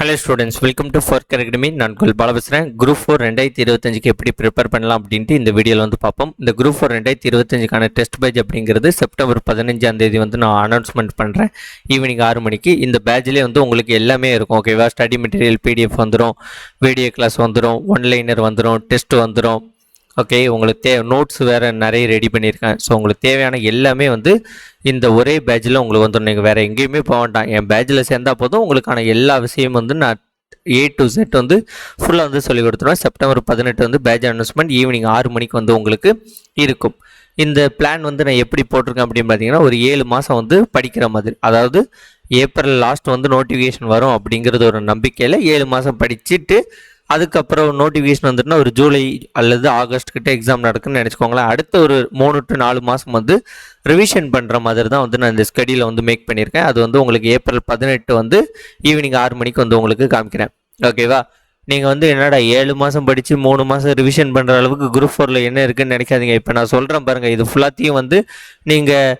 Hello students welcome to fork academy நான் குல் பால பேசுகிறேன் குரூப் ஃபோர் ரெண்டாயிரத்தி இருபத்தஞ்சுக்கு எப்படி ப்ரிப்பேர் பண்ணலாம் அப்படின்ட்டு இந்த வீடியோவில் வந்து பார்ப்போம். இந்த குரூப் ஃபோர் ரெண்டாயிரத்தி இருபத்தஞ்சுக்கான டெஸ்ட் பேஜ் அப்படிங்கிறது செப்டம்பர் பதினஞ்சாம் தேதி வந்து நான் அனௌன்ஸ்மெண்ட் பண்ணுறேன் ஈவினிங் ஆறு மணிக்கு. இந்த பேட்ச்லேயே வந்து உங்களுக்கு எல்லாமே இருக்கும். ஓகேவா ஸ்டடி மெட்டீரியல் பிடிஎஃப் வந்துடும் வீடியோ கிளாஸ் வந்துடும் ஒன்லைனர் வந்துடும் டெஸ்ட் வந்துடும் ஓகே உங்களுக்கு தே நோட்ஸ் வேறு நிறைய ரெடி பண்ணியிருக்கேன். ஸோ உங்களுக்கு தேவையான எல்லாமே வந்து இந்த ஒரே பேட்சில் உங்களுக்கு வந்துடும் நீங்கள் வேறு எங்கேயுமே போக வேண்டாம். என் பேட்சில் சேர்ந்தால் போதும். உங்களுக்கான எல்லா விஷயமும் வந்து நான் ஏ டு செட் வந்து ஃபுல்லாக வந்து சொல்லி கொடுத்துருவேன். செப்டம்பர் பதினெட்டு வந்து பேட்ச் அனௌன்ஸ்மெண்ட் ஈவினிங் ஆறு மணிக்கு வந்து உங்களுக்கு இருக்கும். இந்த பிளான் வந்து நான் எப்படி போட்டிருக்கேன் அப்படின்னு பார்த்தீங்கன்னா ஒரு ஏழு மாதம் வந்து படிக்கிற மாதிரி. அதாவது ஏப்ரல் லாஸ்ட் வந்து நோட்டிஃபிகேஷன் வரும் அப்படிங்கிறது ஒரு நம்பிக்கையில் ஏழு மாதம் படிச்சுட்டு அதுக்கப்புறம் நோட்டிஃபிகேஷன் வந்துட்டுனா ஒரு ஜூலை அல்லது ஆகஸ்ட் கிட்ட எக்ஸாம் நடக்குன்னு நினச்சிக்கோங்களேன். அடுத்த ஒரு மூணு டு நாலு மாதம் வந்து ரிவிஷன் பண்ணுற மாதிரி தான் வந்து நான் இந்த ஸ்கடியில் வந்து மேக் பண்ணியிருக்கேன். அது வந்து உங்களுக்கு ஏப்ரல் பதினெட்டு வந்து ஈவினிங் ஆறு மணிக்கு வந்து உங்களுக்கு காமிக்கிறேன். ஓகேவா நீங்கள் வந்து என்னடா ஏழு மாதம் படித்து மூணு மாதம் ரிவிஷன் பண்ணுற அளவுக்கு குரூப் ஃபோரில் என்ன இருக்குன்னு நினைக்காதீங்க. இப்போ நான் சொல்கிறேன் பாருங்கள் இது ஃபுல்லாத்தையும் வந்து நீங்கள்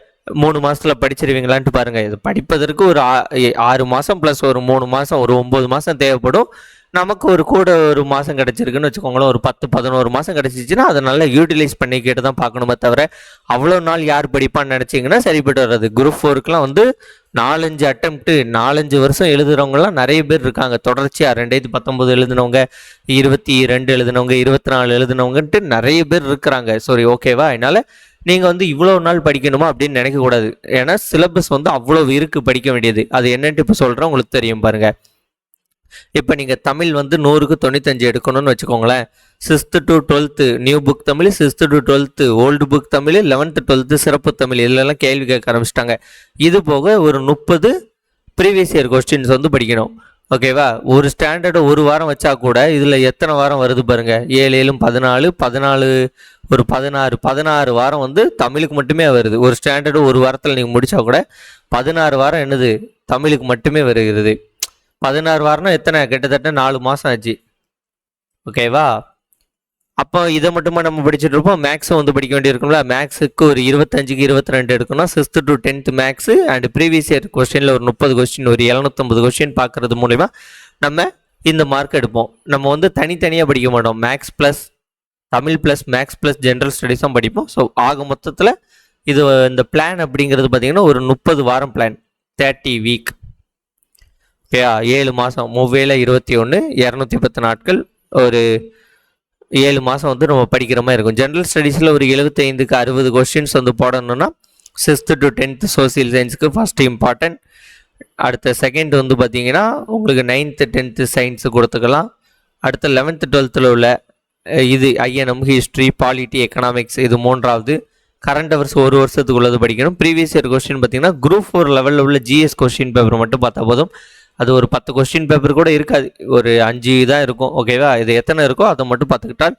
மூணு மாதத்தில் படிச்சிருவீங்களான்ட்டு பாருங்கள் இது படிப்பதற்கு ஒரு ஆறு மாதம் ப்ளஸ் ஒரு மூணு மாதம் ஒரு ஒம்பது மாதம் தேவைப்படும். நமக்கு ஒரு கூட ஒரு மாதம் கிடச்சிருக்குன்னு வச்சுக்கோங்களேன். ஒரு பத்து பதினோரு மாதம் கிடச்சிச்சின்னா அதை நல்லா யூட்டிலைஸ் பண்ணிக்கிட்டு தான் பார்க்கணுமே தவிர அவ்வளோ நாள் யார் படிப்பான்னு நினச்சிங்கன்னா சரிப்பட்டு வர்றது குரூப் ஃபோருக்குலாம் வந்து நாலஞ்சு அட்டம்ப்ட்டு நாலஞ்சு வருஷம் எழுதுகிறவங்கலாம் நிறைய பேர் இருக்காங்க. தொடர்ச்சியாக ரெண்டாயிரத்தி பத்தொம்போது எழுதினவங்க இருபத்தி ரெண்டு எழுதினவங்க இருபத்தி நாலு எழுதினவங்கன்ட்டு நிறைய பேர் இருக்கிறாங்க. சாரி ஓகேவா அதனால் நீங்கள் வந்து இவ்வளோ நாள் படிக்கணுமா அப்படின்னு நினைக்கக்கூடாது. ஏன்னா சிலபஸ் வந்து அவ்வளோ இருக்குது படிக்க வேண்டியது. அது என்னன்ட்டு இப்போ சொல்கிறேன் உங்களுக்கு தெரியும் பாருங்கள் இப்போ நீங்கள் தமிழ் வந்து நூறுக்கு தொண்ணூத்தஞ்சு எடுக்கணும்னு வச்சுக்கோங்களேன். Sixth to twelfth new book Tamil sixth to twelfth old book Tamil eleventh twelfth சிறப்பு தமிழ் இதெல்லாம் கேள்வி கேட்க ஆரம்பிச்சிட்டாங்க. இது போக ஒரு முப்பது ப்ரீவியஸ் இயர் கொஸ்டின்ஸ் வந்து படிக்கணும். ஓகேவா ஒரு ஸ்டாண்டர்டு ஒரு வாரம் வச்சா கூட இதில் எத்தனை வாரம் வருது பாருங்க. ஏழு ஏழும் பதினாலு பதினாலு ஒரு பதினாறு பதினாறு வாரம் வந்து தமிழுக்கு மட்டுமே வருது. ஒரு ஸ்டாண்டர்டு ஒரு வாரத்தில் நீங்கள் முடித்தா கூட பதினாறு வாரம் என்னது? தமிழுக்கு மட்டுமே வருகிறது. பதினாறு வாரம்னா எத்தனை? கிட்டத்தட்ட நாலு மாதம் ஆச்சு. ஓகேவா அப்போ இதை மட்டுமா நம்ம படிச்சுட்டு இருப்போம்? மேக்ஸும் வந்து படிக்க வேண்டியிருக்கும்ல? மேக்ஸுக்கு ஒரு இருபத்தஞ்சுக்கு இருபத்தி ரெண்டு எடுக்கணும் sixth to tenth maths and previous year கொஸ்டினில் ஒரு முப்பது கொஸ்டின் ஒரு எழுநூத்தம்பது கொஸ்டின் பார்க்கறது மூலிமா நம்ம இந்த மார்க் எடுப்போம். நம்ம வந்து தனித்தனியாக படிக்க மாட்டோம். Maths plus Tamil plus maths plus general ஸ்டடீஸும் படிப்போம். ஸோ ஆக மொத்தத்தில் இது இந்த பிளான் அப்படிங்கிறது பார்த்திங்கன்னா ஒரு முப்பது வாரம் பிளான் தேர்ட்டி வீக் ஏழு மாதம் மூவேல இருபத்தி ஒன்று இரநூத்தி பத்து நாட்கள் ஒரு ஏழு மாதம் வந்து நம்ம படிக்கிற மாதிரி இருக்கும். ஜென்ரல் ஸ்டடீஸில் ஒரு எழுபத்தைந்துக்கு அறுபது கொஸ்டின்ஸ் வந்து போடணும்னா சிக்ஸ்த்து டு டென்த்து சோசியல் சயின்ஸுக்கு ஃபஸ்ட்டு இம்பார்ட்டன்ட் அடுத்த செகண்ட் வந்து பார்த்தீங்கன்னா உங்களுக்கு நைன்த்து டென்த்து சயின்ஸு கொடுத்துக்கலாம். அடுத்த லெவன்த்து டுவெல்த்தில் உள்ள இது ஐஎன்எம் ஹிஸ்ட்ரி பாலிட்டி எக்கனாமிக்ஸ் இது மூன்றாவது. கரண்ட் அவர்ஸ் ஒரு வருஷத்துக்குள்ளது படிக்கணும். ப்ரீவியஸ் இயர் கொஸ்டின் பார்த்தீங்கன்னா குரூப் ஃபோர் லெவலில் உள்ள ஜிஎஸ் கொஸ்டின் பேப்பர் மட்டும் பார்த்தா போதும். அது ஒரு பத்து கொஸ்டின் பேப்பர் கூட இருக்காது. ஒரு அஞ்சு தான் இருக்கும். ஓகேவா இது எத்தனை இருக்கோ அதை மட்டும் பார்த்துக்கிட்டால்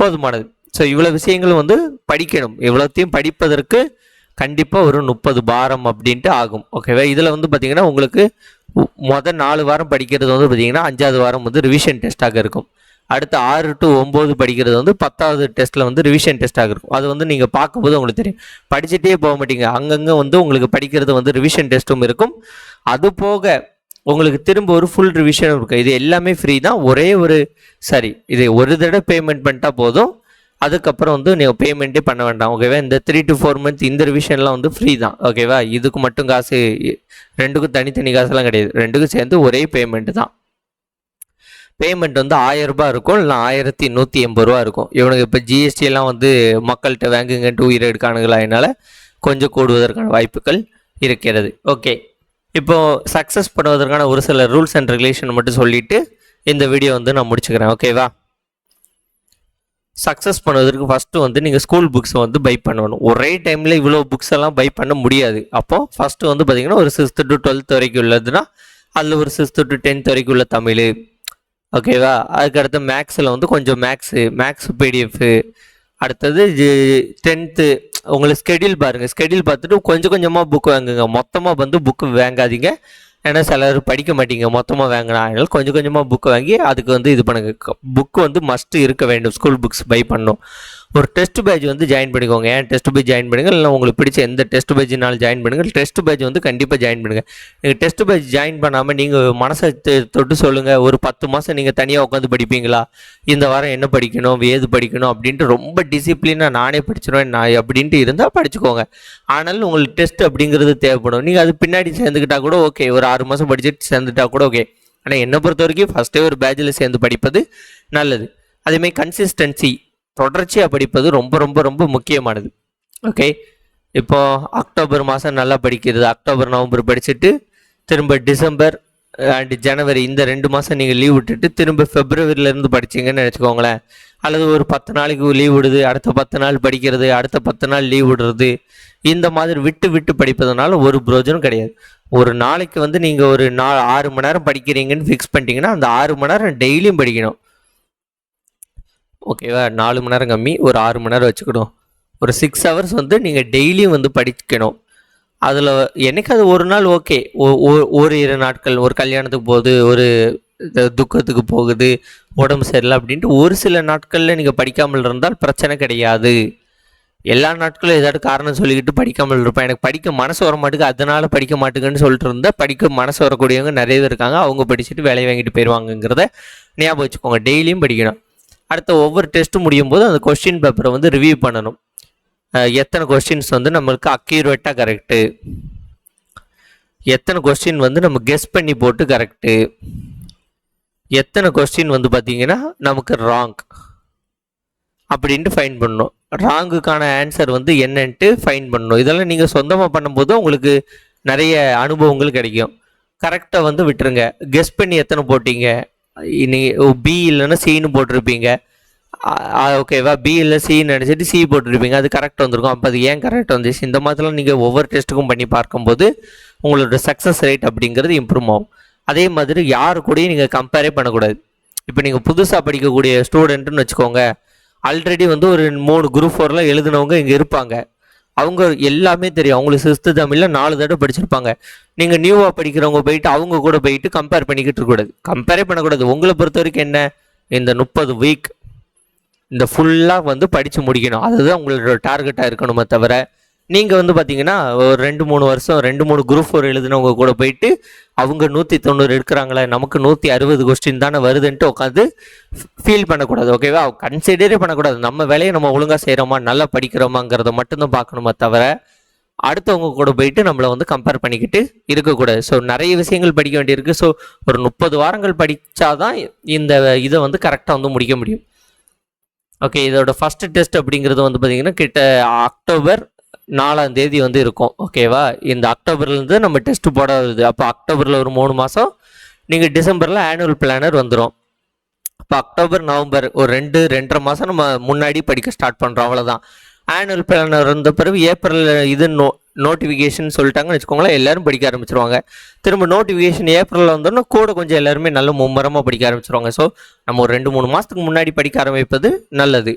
போதுமானது. ஸோ இவ்வளோ விஷயங்கள் வந்து படிக்கணும். இவ்வளோத்தையும் படிப்பதற்கு கண்டிப்பாக ஒரு முப்பது பாரம் அப்படின்ட்டு ஆகும். ஓகேவா இதில் வந்து பார்த்திங்கன்னா உங்களுக்கு மொதல் நாலு வாரம் படிக்கிறது வந்து பார்த்திங்கன்னா அஞ்சாவது வாரம் வந்து ரிவிஷன் டெஸ்ட்டாக இருக்கும். அடுத்து ஆறு டு ஒம்பது படிக்கிறது வந்து பத்தாவது டெஸ்ட்டில் வந்து ரிவிஷன் டெஸ்ட்டாக இருக்கும். அது வந்து நீங்கள் பார்க்கும்போது உங்களுக்கு தெரியும். படிச்சுட்டே போக மாட்டீங்க. அங்கங்கே வந்து உங்களுக்கு படிக்கிறது வந்து ரிவிஷன் டெஸ்ட்டும் இருக்கும். அது போக உங்களுக்கு திரும்ப ஒரு ஃபுல் ரிவிஷனும் இருக்கும் இது எல்லாமே ஃப்ரீ தான். ஒரே ஒரு சரி இது ஒரு தடவை பேமெண்ட் பண்ணிட்டா போதும். அதுக்கப்புறம் வந்து நீங்கள் பேமெண்ட்டே பண்ண வேண்டாம். ஓகேவா இந்த த்ரீ டு ஃபோர் மந்த் இந்த ரிவிஷன்லாம் வந்து ஃப்ரீ தான். ஓகேவா இதுக்கு மட்டும் காசு ரெண்டுக்கும் தனித்தனி காசுலாம் கிடையாது. ரெண்டுக்கும் சேர்ந்து ஒரே பேமெண்ட் தான். பேமெண்ட் வந்து ஆயிரம் ரூபாய் இருக்கும். இல்லை ஆயிரத்தி நூற்றி எண்பது ரூபா இருக்கும். இவனுக்கு இப்போ ஜிஎஸ்டி எல்லாம் வந்து மக்கள்கிட்ட வாங்குங்கன்ட்டு உயிர் எடுக்கானுங்களா அதனால கொஞ்சம் கூடுவதற்கான வாய்ப்புகள் இருக்கிறது. ஓகே இப்போ சக்ஸஸ் பண்ணுவதற்கான ஒரு சில ரூல்ஸ் அண்ட் ரெகுலேஷன் மட்டும் சொல்லிட்டு இந்த வீடியோ வந்து நான் முடிச்சுக்கிறேன். ஓகேவா சக்ஸஸ் பண்ணுவதற்கு ஃபஸ்ட்டு வந்து நீங்கள் ஸ்கூல் புக்ஸை வந்து பை பண்ணணும். ஒரே டைமில் இவ்வளோ புக்ஸ் எல்லாம் பை பண்ண முடியாது. அப்போது ஃபஸ்ட்டு வந்து பார்த்திங்கன்னா ஒரு சிக்ஸ்த்து டு டுவெல்த் வரைக்கும் உள்ளதுன்னா அதில் ஒரு சிக்ஸ்த்து டு டென்த் வரைக்கும் உள்ள தமிழ். ஓகேவா அதுக்கடுத்து மேக்ஸில் வந்து கொஞ்சம் மேக்ஸு மேக்ஸ் பிடிஎஃப் அடுத்தது டென்த்து உங்களுக்கு ஸ்கெடியூல் பாருங்கள் ஸ்கெடியூல் பார்த்துட்டு கொஞ்சம் கொஞ்சமாக புக் வாங்குங்க. மொத்தமாக வந்து புக்கு வாங்காதீங்க. ஏன்னா சிலர் படிக்க மாட்டீங்க. மொத்தமாக வாங்கினா அதனால கொஞ்சம் கொஞ்சமாக புக் வாங்கி அதுக்கு வந்து இது பண்ணுங்க. புக்கு வந்து மஸ்ட்டு இருக்க வேண்டும். ஸ்கூல் புக்ஸ் பை பண்ணும் ஒரு டெஸ்ட் பேஜ் வந்து ஜாயின் பண்ணிக்கோங்க. ஏன் டெஸ்ட் பேஜ் ஜாயின் பண்ணுங்கள் இல்லை உங்களுக்கு பிடிச்ச எந்த டெஸ்ட் பேஜ்னாலும் ஜாயின் பண்ணுங்கள் டெஸ்ட் பேஜ் வந்து கண்டிப்பாக ஜாயின் பண்ணுங்கள் நீங்கள் டெஸ்ட் பேஜ் ஜாயின் பண்ணாமல் நீங்கள் மனசை தொட்டு சொல்லுங்கள் ஒரு பத்து மாதம் நீங்கள் தனியாக உட்காந்து படிப்பீங்களா? இந்த வாரம் என்ன படிக்கணும்? ஏது படிக்கணும்? அப்படின்ட்டு ரொம்ப டிசிப்ளினாக நானே படிச்சிருவேன். நான் அப்படின்ட்டு இருந்தால் படிச்சுக்கோங்க. ஆனாலும் உங்களுக்கு டெஸ்ட் அப்படிங்கிறது தேவைப்படும். நீங்கள் அது பின்னாடி சேர்ந்துக்கிட்டா கூட ஓகே ஒரு ஆறு மாதம் படிச்சுட்டு சேர்ந்துட்டா கூட ஓகே ஆனால் என்னை பொறுத்த வரைக்கும் ஃபஸ்ட்டே ஒரு பேட்சில் சேர்ந்து படிப்பது நல்லது. அதேமாதிரி கன்சிஸ்டன்சி தொடர்ச்சியாக படிப்பது ரொம்ப ரொம்ப ரொம்ப முக்கியமானது. ஓகே இப்போ அக்டோபர் மாதம் நல்லா படிக்கிறது. அக்டோபர் நவம்பர் படிச்சுட்டு திரும்ப டிசம்பர் அண்ட் ஜனவரி இந்த ரெண்டு மாதம் நீங்கள் லீவ் விட்டுட்டு திரும்ப ஃபெப்ரவரியிலேருந்து படிச்சிங்கன்னு நினச்சிக்கோங்களேன். அல்லது ஒரு பத்து நாளைக்கு லீவ் விடுது அடுத்த பத்து நாள் படிக்கிறது அடுத்த பத்து நாள் லீவ் விடுறது இந்த மாதிரி விட்டு விட்டு படிப்பதனால ஒரு பிரயோஜனம் கிடையாது. ஒரு நாளைக்கு வந்து நீங்கள் ஒரு நா ஆறு மணி நேரம் படிக்கிறீங்கன்னு ஃபிக்ஸ் பண்ணிட்டீங்கன்னா அந்த ஆறு மணி நேரம் டெய்லியும் படிக்கணும். ஓகேவா நாலு மணி நேரம் கம்மி ஒரு ஆறு மணி நேரம் வச்சுக்கணும். ஒரு சிக்ஸ் ஹவர்ஸ் வந்து நீங்கள் டெய்லியும் வந்து படிக்கணும். அதில் என்னைக்காவது ஒரு நாள் ஓகே ஒரு இரு நாட்கள் ஒரு கல்யாணத்துக்கு போகுது ஒரு துக்கத்துக்கு போகுது உடம்பு சரியில்லை அப்படின்ட்டு ஒரு சில நாட்களில் நீங்கள் படிக்காமல் இருந்தால் பிரச்சனை கிடையாது. எல்லா நாட்களும் ஏதாவது காரணம் சொல்லிக்கிட்டு படிக்காமல் இருப்பேன். எனக்கு படிக்க மனசு வர மாட்டேங்குது அதனால படிக்க மாட்டேங்குன்னு சொல்லிட்டு இருந்தால் படிக்க மனசு வரக்கூடியவங்க நிறைய பேர் இருக்காங்க. அவங்க படிச்சுட்டு வேலையை வாங்கிட்டு போயிடுவாங்கங்கிறத ஞாபகம் வச்சுக்கோங்க. டெய்லியும் படிக்கணும். அடுத்த ஒவ்வொரு டெஸ்ட்டும் முடியும் போது அந்த கொஸ்டின் பேப்பரை வந்து ரிவ்யூ பண்ணணும். எத்தனை கொஸ்டின்ஸ் வந்து நம்மளுக்கு அக்யூரேட்டாக கரெக்டு எத்தனை கொஸ்டின் வந்து நம்ம கெஸ் பண்ணி போட்டு கரெக்டு எத்தனை கொஸ்டின் வந்து பார்த்தீங்கன்னா நமக்கு ராங் அப்படின்ட்டு ஃபைன் பண்ணணும். ராங்குக்கான ஆன்சர் வந்து என்னன்ட்டு ஃபைன் பண்ணணும். இதெல்லாம் நீங்கள் சொந்தமாக பண்ணும்போது உங்களுக்கு நிறைய அனுபவங்கள் கிடைக்கும். கரெக்டாக வந்து விட்டுருங்க. கெஸ் பண்ணி எத்தனை போட்டிங்க? நீங்கள் பி இல்லைன்னா சின்னு போட்டிருப்பீங்க. ஓகேவா பி இல்லை சின்னு நினச்சிட்டு சி போட்டிருப்பீங்க. அது கரெக்ட் வந்திருக்கும். அப்போ அது ஏன் கரெக்ட் வந்துச்சு? இந்த மாதிரிலாம் நீங்கள் ஒவ்வொரு டெஸ்ட்டுக்கும் பண்ணி பார்க்கும்போது உங்களோட சக்ஸஸ் ரேட் அப்படிங்கிறது இம்ப்ரூவ் ஆகும். அதே மாதிரி யாரு கூடயும் நீங்கள் கம்பேரே பண்ணக்கூடாது. இப்போ நீங்கள் புதுசாக படிக்கக்கூடிய ஸ்டூடெண்ட்டுன்னு வச்சுக்கோங்க. ஆல்ரெடி வந்து ஒரு மூணு குரூப் ஃபோர்லாம் எழுதினவங்க இங்கே இருப்பாங்க. அவங்க எல்லாமே தெரியும். அவங்களுக்கு சிஸ்து தமிழில் நாலு தடவை படிச்சிருப்பாங்க. நீங்கள் நியூவாக படிக்கிறவங்க போயிட்டு அவங்க கூட போயிட்டு கம்பேர் பண்ணிக்கிட்டு இருக்கக்கூடாது. கம்பேரே பண்ணக்கூடாது. உங்களை பொறுத்த வரைக்கும் என்ன? இந்த முப்பது வீக் இந்த ஃபுல்லாக வந்து படித்து முடிக்கணும். அதுதான் உங்களோட டார்கெட்டாக இருக்கணுமே தவிர நீங்கள் வந்து பார்த்தீங்கன்னா ஒரு ரெண்டு மூணு வருஷம் ரெண்டு மூணு குரூப் ஃபோர் எழுதினவங்க கூட போயிட்டு அவங்க நூற்றி தொண்ணூறு எடுக்கிறாங்களே நமக்கு நூற்றி அறுபது கொஸ்டின் தானே வருதுன்ட்டு உட்காந்து ஃபீல் பண்ணக்கூடாது ஓகேவா கன்சிடரே பண்ணக்கூடாது. நம்ம வேலையை நம்ம ஒழுங்காக செய்கிறோமா நல்லா படிக்கிறோமாங்கிறத மட்டும்தான் பார்க்கணுமா தவிர அடுத்தவங்க கூட போயிட்டு நம்மளை வந்து கம்பேர் பண்ணிக்கிட்டு இருக்கக்கூடாது. ஸோ நிறைய விஷயங்கள் படிக்க வேண்டியிருக்கு. ஸோ ஒரு முப்பது வாரங்கள் படித்தாதான் இந்த இதை வந்து கரெக்டாக வந்து முடிக்க முடியும். ஓகே இதோட ஃபஸ்ட்டு டெஸ்ட் அப்படிங்கிறது வந்து பார்த்தீங்கன்னா கிட்ட அக்டோபர் நாலாம் தேதி வந்து இருக்கும் ஓகேவா இந்த அக்டோபர்லேருந்து நம்ம டெஸ்ட் போட வருது அப்போ அக்டோபரில் ஒரு மூணு மாதம் நீங்கள் டிசம்பரில் ஆனுவல் பிளானர் வந்துடும் இப்போ அக்டோபர் நவம்பர் ஒரு ரெண்டு ரெண்டரை மாதம் நம்ம முன்னாடி படிக்க ஸ்டார்ட் பண்ணுறோம் அவ்வளோதான் ஆனுவல் பிளானர் வந்த பிறகு ஏப்ரல் இது நோ நோட்டிஃபிகேஷன் சொல்லிட்டாங்கன்னு வச்சுக்கோங்களேன் எல்லாரும் படிக்க ஆரம்பிச்சிருவாங்க. திரும்ப நோட்டிஃபிகேஷன் ஏப்ரலில் வந்தோன்னா கூட கொஞ்சம் எல்லாருமே நல்ல மும்மரமாக படிக்க ஆரம்பிச்சிருவாங்க. ஸோ நம்ம ஒரு ரெண்டு மூணு மாதத்துக்கு முன்னாடி படிக்க ஆரம்பிப்பது நல்லது.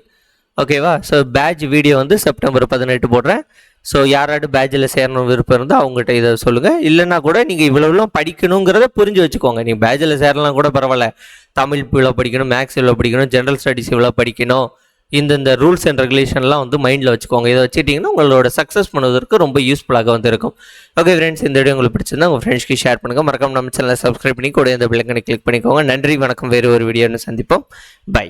ஓகேவா? ஸோ பேட்ச் வீடியோ வந்து செப்டம்பர் பதினெட்டு போடுறேன். ஸோ யாராவது பேட்சில் சேரணும் விருப்பம் இருந்தால் அவங்ககிட்ட இதை சொல்லுங்கள் இல்லைன்னா கூட நீங்கள் இவ்வளோலாம் படிக்கணுங்கிறத புரிஞ்சு வச்சுக்கோங்க. நீங்கள் பேட்சில் சேரலாம் கூட பரவாயில்ல. தமிழ் இவ்வளோ படிக்கணும் மேக்ஸ் இவ்வளோ படிக்கணும் ஜென்ரல் ஸ்டடீஸ் இவ்வளோ படிக்கணும். இந்த இந்த ரூல்ஸ் அண்ட் ரெகுலேஷன்லாம் வந்து மைண்டில் வச்சுக்கோங்க. இதை வச்சுட்டிங்கன்னா உங்களோட சக்ஸஸ் பண்ணுவதற்கு ரொம்ப யூஸ்ஃபுல்லாக வந்து இருக்கும். ஓகே ஃப்ரெண்ட்ஸ் இந்த வீடியோ உங்களுக்கு பிடிச்சிருந்தா உங்கள் ஃப்ரெண்ட்ஸ்க்கு ஷேர் பண்ணுங்கள் மறக்காம நம்ம சேனலை சப்ஸ்கிரைப் பண்ணி கூட இந்த பிள்ளைங்கனை கிளிக் பண்ணிக்கோங்க. நன்றி வணக்கம். வேறு ஒரு வீடியோன்னு சந்திப்போம். பை